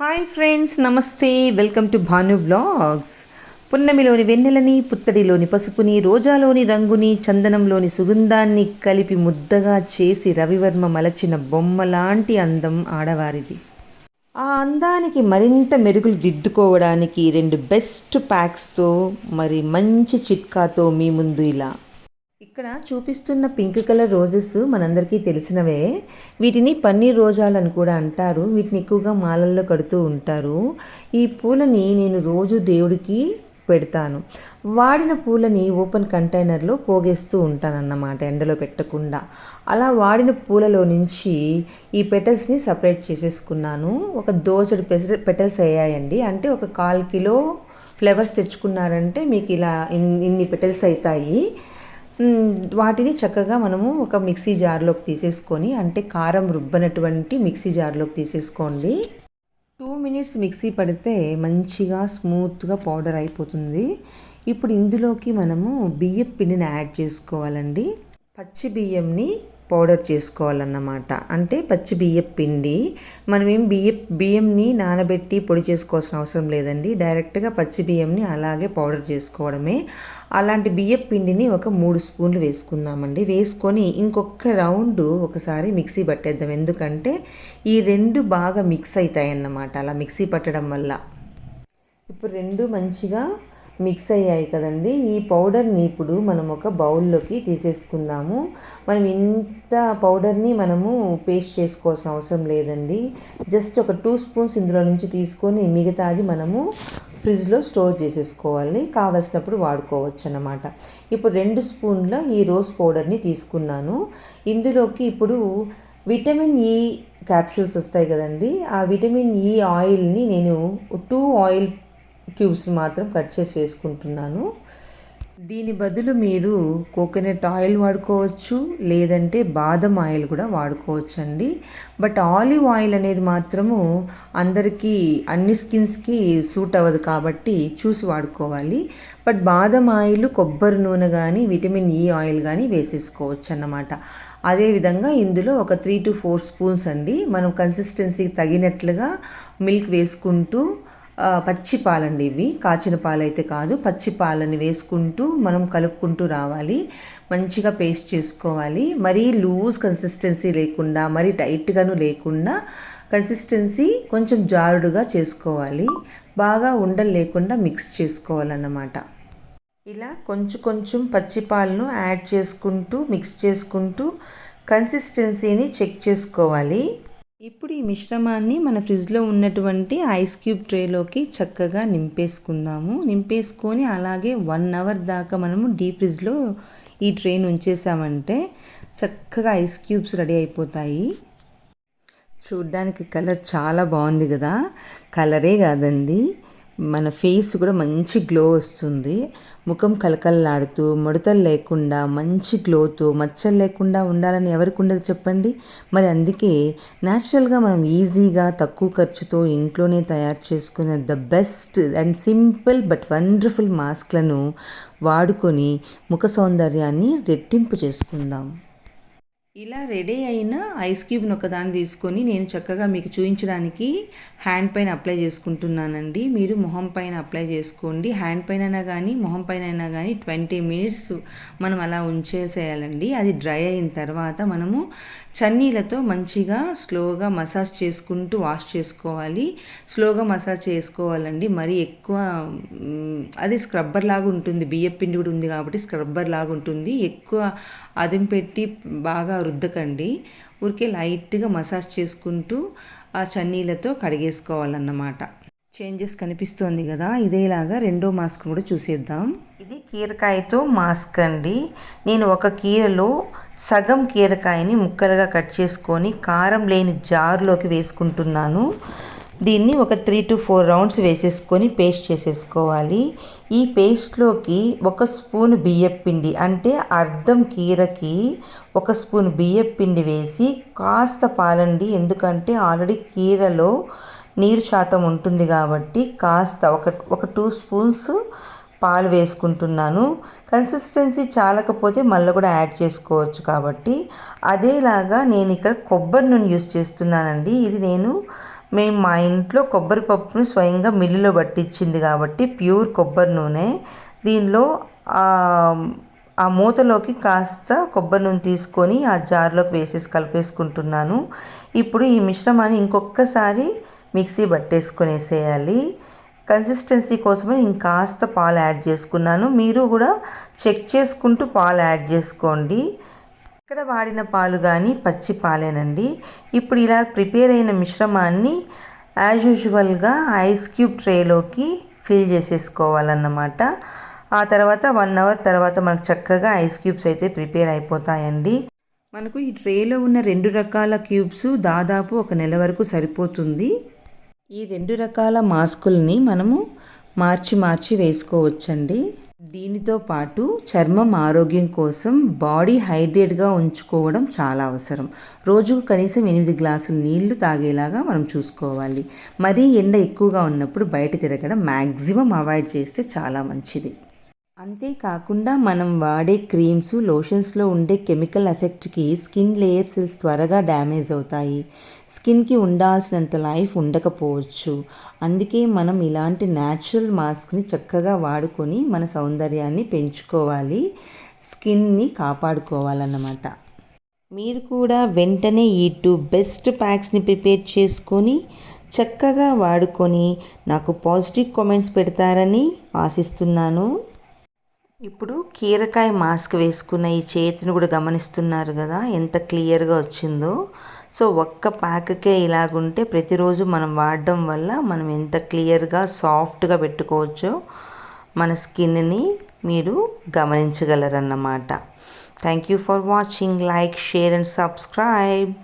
Hi friends నమస్తే. Welcome to Bhanu blogs పున్నమిలోని వెన్నెలని పుత్తడిలోని పసుపుని రోజాలోని రంగుని చందనంలోని సుగంధాన్ని కలిపి ముద్దగా చేసి రవివర్మ మలచిన బొమ్మ లాంటి అందం ఆడవారిది. ఆ అందానికి మరింత మెరుగులు దిద్దుకోవడానికి రెండు బెస్ట్ ప్యాక్స్తో మరి మంచి చిట్కాతో మీ ముందు ఇలా ఇక్కడ చూపిస్తున్న పింక్ కలర్ రోజెస్ మనందరికీ తెలిసినవే. వీటిని పన్నీర్ రోజాలని కూడా అంటారు. వీటిని ఎక్కువగా మాలల్లో కడుతూ ఉంటారు. ఈ పూలని నేను రోజు దేవుడికి పెడతాను. వాడిన పూలని ఓపెన్ కంటైనర్లో పోగేస్తూ ఉంటానన్నమాట ఎండలో పెట్టకుండా. అలా వాడిన పూలలో నుంచి ఈ పెటల్స్ని సపరేట్ చేసేసుకున్నాను. ఒక దోసడి పెసర పెటల్స్ అయ్యాయండి. అంటే ఒక కాల్ కిలో ఫ్లవర్స్ తెచ్చుకున్నారంటే మీకు ఇలా ఇన్- ఇన్ని పెటల్స్ అవుతాయి. వాటిని చక్కగా మనము ఒక మిక్సీ జార్లోకి తీసేసుకొని అంటే కారం రుబ్బనటువంటి మిక్సీ జార్లోకి తీసేసుకోండి. టూ మినిట్స్ మిక్సీ పడితే మంచిగా స్మూత్గా పౌడర్ అయిపోతుంది. ఇప్పుడు ఇందులోకి మనము బియ్యం పిండిని యాడ్ చేసుకోవాలండి. పచ్చి బియ్యంని పౌడర్ చేసుకోవాలన్నమాట. అంటే పచ్చి బియ్యం పిండి. మనమేం బియ్యం బియ్యంని నానబెట్టి పొడి చేసుకోవాల్సిన అవసరం లేదండి. డైరెక్ట్గా పచ్చి బియ్యంని అలాగే పౌడర్ చేసుకోవడమే. అలాంటి బియ్యం పిండిని ఒక మూడు స్పూన్లు వేసుకుందామండి. వేసుకొని ఇంకొక రౌండ్ ఒకసారి మిక్సీ పట్టేద్దాం. ఎందుకంటే ఈ రెండు బాగా మిక్స్ అవుతాయి అన్నమాట అలా మిక్సీ పట్టడం వల్ల. ఇప్పుడు రెండు మంచిగా మిక్స్ అయ్యాయి కదండి. ఈ పౌడర్ని ఇప్పుడు మనం ఒక బౌల్లోకి తీసేసుకుందాము. మనం ఇంత పౌడర్ని మనము పేస్ట్ చేసుకోవాల్సిన అవసరం లేదండి. జస్ట్ ఒక టూ స్పూన్స్ ఇందులో నుంచి తీసుకొని మిగతాది మనము ఫ్రిడ్జ్లో స్టోర్ చేసేసుకోవాలి. కావలసినప్పుడు వాడుకోవచ్చు అన్నమాట ఇప్పుడు రెండు స్పూన్ల ఈ రోజ్ పౌడర్ని తీసుకున్నాను. ఇందులోకి ఇప్పుడు విటమిన్ ఈ క్యాప్సూల్స్ వస్తాయి కదండి. ఆ విటమిన్ ఈ ఆయిల్ని నేను టూ ఆయిల్ ట్యూబ్స్ మాత్రం కట్ చేసి వేసుకుంటున్నాను. దీని బదులు మీరు కోకోనట్ ఆయిల్ వాడుకోవచ్చు లేదంటే బాదం ఆయిల్ కూడా వాడుకోవచ్చు అండి బట్ ఆలివ్ ఆయిల్ అనేది మాత్రము అందరికీ అన్ని స్కిన్స్కి సూట్ అవ్వదు కాబట్టి చూసి వాడుకోవాలి. బట్ బాదం ఆయిల్ కొబ్బరి నూనె కానీ విటమిన్ ఈ ఆయిల్ కానీ వేసేసుకోవచ్చు అన్నమాట అదేవిధంగా ఇందులో ఒక త్రీ టు ఫోర్ స్పూన్స్ అండి. మనం కన్సిస్టెన్సీకి తగినట్లుగా మిల్క్ వేసుకుంటూ పచ్చి పాలండి ఇవి. కాచిన పాలు అయితే కాదు. పచ్చి పాలని వేసుకుంటూ మనం కలుపుకుంటూ రావాలి. మంచిగా పేస్ట్ చేసుకోవాలి. మరీ లూజ్ కన్సిస్టెన్సీ లేకుండా మరీ టైట్గాను లేకుండా కన్సిస్టెన్సీ కొంచెం జారుడుగా చేసుకోవాలి. బాగా ఉండలు లేకుండా మిక్స్ చేసుకోవాలన్నమాట. ఇలా కొంచెం కొంచెం పచ్చి పాలను యాడ్ చేసుకుంటూ మిక్స్ చేసుకుంటూ కన్సిస్టెన్సీని చెక్ చేసుకోవాలి. ఇప్పుడు ఈ మిశ్రమాన్ని మన ఫ్రిడ్జ్లో ఉన్నటువంటి ఐస్ క్యూబ్ ట్రేలోకి చక్కగా నింపేసుకుందాము. నింపేసుకొని అలాగే వన్ అవర్ దాకా మనము డీ ఫ్రిడ్జ్లో ఈ ట్రైన్ ఉంచేసామంటే చక్కగా ఐస్ క్యూబ్స్ రెడీ అయిపోతాయి. చూడ్డానికి కలర్ చాలా బాగుంది కదా? కలరే కాదండి. మన ఫేస్ కూడా మంచి గ్లో వస్తుంది. ముఖం కలకల్లాడుతూ ముడతలు లేకుండా మంచి గ్లోతో మచ్చలు లేకుండా ఉండాలని ఎవరికి ఉండదు చెప్పండి? మరి అందుకే న్యాచురల్గా మనం ఈజీగా తక్కువ ఖర్చుతో ఇంట్లోనే తయారు చేసుకునే the best and simple but wonderful మాస్క్లను వాడుకొని ముఖ సౌందర్యాన్ని రెట్టింపు చేసుకుందాం. ఇలా రెడీ అయిన ఐస్ క్యూబ్ని ఒకదాన్ని తీసుకొని నేను చక్కగా మీకు చూపించడానికి హ్యాండ్ పైన అప్లై చేసుకుంటున్నానండి. మీరు మొహం పైన అప్లై చేసుకోండి. హ్యాండ్ పైన అయినా కానీ మొహం పైన అయినా కానీ ట్వంటీ మినిట్స్ మనం అలా ఉంచేసేయాలండి. అది డ్రై అయిన తర్వాత మనము చన్నీలతో మంచిగా స్లోగా మసాజ్ చేసుకుంటూ వాష్ చేసుకోవాలి. స్లోగా మసాజ్ చేసుకోవాలండి. మరి ఎక్కువ అది స్క్రబ్బర్ లాగా ఉంటుంది. బియ్యం పిండి కూడా ఉంది కాబట్టి స్క్రబ్బర్ లాగా ఉంటుంది. ఎక్కువ అదిం పెట్టి బాగా రుద్దకండి. ఊరికే లైట్గా మసాజ్ చేసుకుంటూ ఆ చన్నీలతో కడిగేసుకోవాలన్నమాట. చేంజెస్ కనిపిస్తోంది కదా ఇదేలాగా రెండో మాస్క్ కూడా చూసేద్దాం. ఇది కీరకాయతో మాస్క్ అండి. నేను ఒక కీరలో సగం కీరకాయని ముక్కలుగా కట్ చేసుకొని కారం లేని జారులోకి వేసుకుంటున్నాను. దీన్ని ఒక త్రీ టు ఫోర్ రౌండ్స్ వేసేసుకొని పేస్ట్ చేసేసుకోవాలి. ఈ పేస్ట్లోకి ఒక స్పూన్ బియ్యం పిండి అంటే అర్ధం కీరకి ఒక స్పూన్ బియ్యం పిండి వేసి కాస్త పాలండి ఎందుకంటే ఆల్రెడీ కీరలో నీరు శాతం ఉంటుంది కాబట్టి కాస్త ఒక ఒక టూ స్పూన్స్ పాలు వేసుకుంటున్నాను. కన్సిస్టెన్సీ చాలకపోతే మళ్ళీ కూడా యాడ్ చేసుకోవచ్చు కాబట్టి. అదేలాగా నేను ఇక్కడ కొబ్బరి నూనె యూస్ చేస్తున్నానండి. ఇది నేను మేము మా ఇంట్లో కొబ్బరి పప్పును స్వయంగా మిల్లులో పట్టించింది కాబట్టి ప్యూర్ కొబ్బరి నూనె. దీనిలో ఆ, మూతలోకి కాస్త కొబ్బరి నూనె తీసుకొని ఆ జార్లోకి వేసేసి కలిపేసుకుంటున్నాను. ఇప్పుడు ఈ మిశ్రమాన్ని ఇంకొకసారి మిక్సీ పట్టేసుకొనేసేయాలి. కన్సిస్టెన్సీ కోసమని ఇంకాస్త పాలు యాడ్ చేసుకున్నాను. మీరు కూడా చెక్ చేసుకుంటూ పాలు యాడ్ చేసుకోండి. ఇక్కడ వాడిన పాలు కానీ పచ్చి పాలేనండి. ఇప్పుడు ఇలా ప్రిపేర్ అయిన మిశ్రమాన్ని యాజ్ యూజువల్గా ఐస్ క్యూబ్ ట్రేలోకి ఫిల్ చేసేసుకోవాలన్నమాట. ఆ తర్వాత వన్ అవర్ తర్వాత మనకు చక్కగా ఐస్ క్యూబ్స్ అయితే ప్రిపేర్ అయిపోతాయండి. మనకు ఈ ట్రేలో ఉన్న రెండు రకాల క్యూబ్స్ దాదాపు ఒక నెల వరకు సరిపోతుంది. ఈ రెండు రకాల మాస్కుల్ని మనము మార్చి మార్చి వేసుకోవచ్చండి. దీనితో పాటు చర్మం ఆరోగ్యం కోసం బాడీ హైడ్రేట్గా ఉంచుకోవడం చాలా అవసరం. రోజుకు కనీసం ఎనిమిది గ్లాసులు నీళ్ళు తాగేలాగా మనం చూసుకోవాలి. మరీ ఎండ ఎక్కువగా ఉన్నప్పుడు బయట తిరగడం మ్యాక్సిమం అవాయిడ్ చేస్తే చాలా మంచిది. అంతేకాకుండా మనం వాడే క్రీమ్స్ లోషన్స్లో ఉండే కెమికల్ ఎఫెక్ట్కి స్కిన్ లేయర్ సెల్స్ త్వరగా డ్యామేజ్ అవుతాయి. స్కిన్కి ఉండాల్సినంత లైఫ్ ఉండకపోవచ్చు. అందుకే మనం ఇలాంటి న్యాచురల్ మాస్క్ని చక్కగా వాడుకొని మన సౌందర్యాన్ని పెంచుకోవాలి స్కిన్ని కాపాడుకోవాలన్నమాట. మీరు కూడా వెంటనే ఈ టూ బెస్ట్ ప్యాక్స్ని ప్రిపేర్ చేసుకొని చక్కగా వాడుకొని నాకు పాజిటివ్ కామెంట్స్ పెడతారని ఆశిస్తున్నాను. ఇప్పుడు కీరకాయ మాస్క్ వేసుకున్న ఈ చేతిని కూడా గమనిస్తున్నారు కదా ఎంత క్లియర్గా వచ్చిందో. సో ఒక్క ప్యాక్కే ఇలాగుంటే ప్రతిరోజు మనం వాడడం వల్ల మనం ఎంత క్లియర్గా సాఫ్ట్గా పెట్టుకోవచ్చో మన స్కిన్ని మీరు గమనించగలరన్నమాట. Thank you for watching. Like share and subscribe.